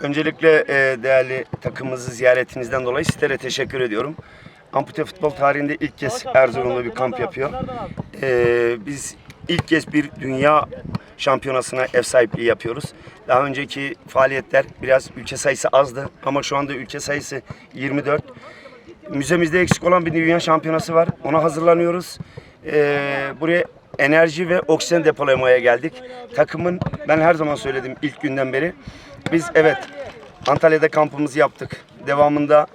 Öncelikle e, değerli takımımızı ziyaretinizden dolayı sizlere teşekkür ediyorum. Ampute futbol tarihinde ilk kez Erzurum'da bir kamp yapıyor. E, biz ilk kez bir dünya şampiyonasına ev sahipliği yapıyoruz. Daha önceki faaliyetler biraz ülke sayısı azdı ama şu anda ülke sayısı 24. Müzemizde eksik olan bir dünya şampiyonası var. Ona hazırlanıyoruz. Ee, buraya enerji ve oksijen depolamaya geldik. Takımın ben her zaman söyledim ilk günden beri. Biz evet Antalya'da kampımızı yaptık. Devamında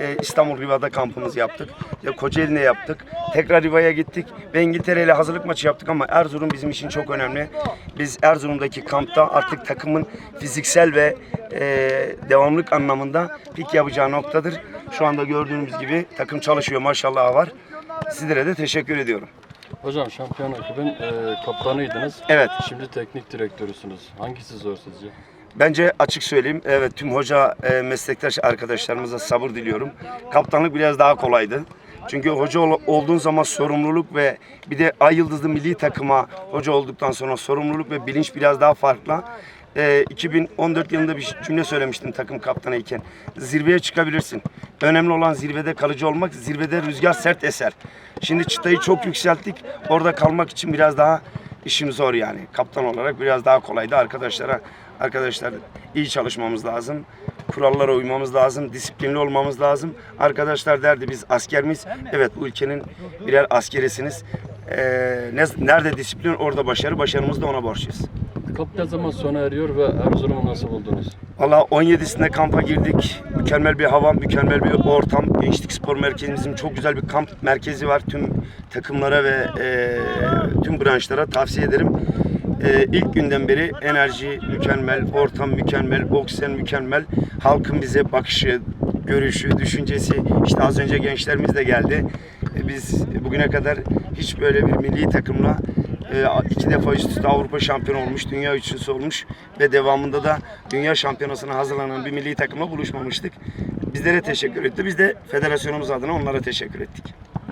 e, İstanbul Riva'da kampımızı yaptık. Ya Kocaeli'nde yaptık. Tekrar Riva'ya gittik ve İngiltere ile hazırlık maçı yaptık ama Erzurum bizim için çok önemli. Biz Erzurum'daki kampta artık takımın fiziksel ve e, devamlık anlamında pik yapacağı noktadır. Şu anda gördüğünüz gibi takım çalışıyor maşallah var. Sizlere de teşekkür ediyorum. Hocam şampiyon ekibin e, kaptanıydınız. Evet. Şimdi teknik direktörüsünüz. Hangisi zor sizce? Bence açık söyleyeyim. Evet tüm hoca e, meslektaş arkadaşlarımıza sabır diliyorum. Kaptanlık biraz daha kolaydı. Çünkü hoca ol- olduğun zaman sorumluluk ve bir de Ay Yıldızlı milli takıma hoca olduktan sonra sorumluluk ve bilinç biraz daha farklı. E, 2014 yılında bir cümle söylemiştim takım kaptanı iken. Zirveye çıkabilirsin. Önemli olan zirvede kalıcı olmak. Zirvede rüzgar sert eser. Şimdi çıtayı çok yükselttik. Orada kalmak için biraz daha işim zor yani. Kaptan olarak biraz daha kolaydı arkadaşlara. Arkadaşlar iyi çalışmamız lazım. Kurallara uymamız lazım. Disiplinli olmamız lazım. Arkadaşlar derdi biz asker miyiz? Evet bu ülkenin birer askerisiniz. Ee, ne- nerede disiplin orada başarı. Başarımızı da ona borçluyuz. Kamp ne zaman sona eriyor ve Erzurum'u nasıl buldunuz? Valla 17'sinde kampa girdik. Mükemmel bir hava, mükemmel bir ortam. Gençlik Spor Merkezimizin çok güzel bir kamp merkezi var. Tüm takımlara ve e, tüm branşlara tavsiye ederim. E, ilk günden beri enerji mükemmel, ortam mükemmel, oksijen mükemmel. Halkın bize bakışı, görüşü, düşüncesi. İşte az önce gençlerimiz de geldi. E, biz bugüne kadar hiç böyle bir milli takımla e, iki defa üst üste Avrupa şampiyonu olmuş, dünya üçüncüsü olmuş ve devamında da dünya şampiyonasına hazırlanan bir milli takımla buluşmamıştık. Bizlere teşekkür etti. Biz de federasyonumuz adına onlara teşekkür ettik.